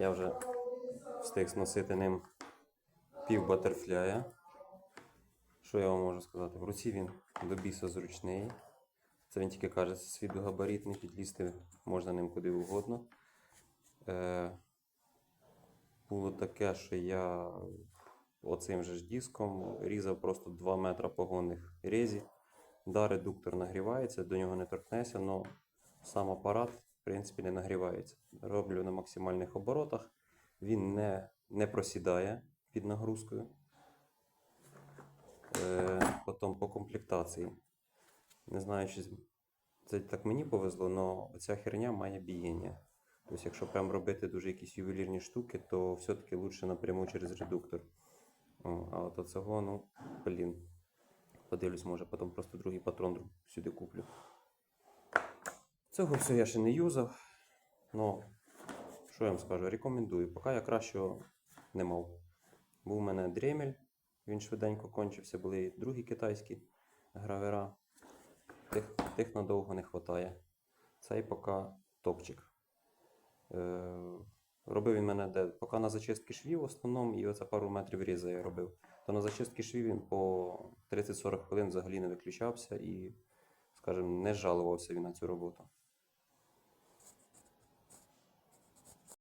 Я вже встиг зносити ним пів батерфляя. Що я вам можу сказати? В руці він до біса зручний. Це він тільки каже, це свідогабаритний, підлізти можна ним куди угодно. Е, було таке, що я оцим же ж диском різав просто 2 метри погонних резі. Да, редуктор нагрівається, до нього не торкнеся, але сам апарат, принципі, не нагрівається. Роблю на максимальних оборотах. Він не, не просідає під нагрузкою. Е, потім по комплектації. Не знаю, чи це так мені повезло, але ця херня має бієння. Тобто, якщо прям робити дуже якісь ювелірні штуки, то все-таки лучше напряму через редуктор. О, а от оцього, ну, блін. Подивлюсь, може потім просто другий патрон сюди. Цього все я ще не юзав. Ну, що я вам скажу, рекомендую. Поки я кращого не мав. Був у мене дремель, він швиденько кончився, були і другі китайські гравера. Тих, тих надовго не вистачає. Цей поки топчик. Е, робив він мене де? Поки на зачистки швів в основному, і оце пару метрів різа я робив. То на зачистки швів він по 30-40 хвилин взагалі не виключався і, скажімо, не жалувався він на цю роботу.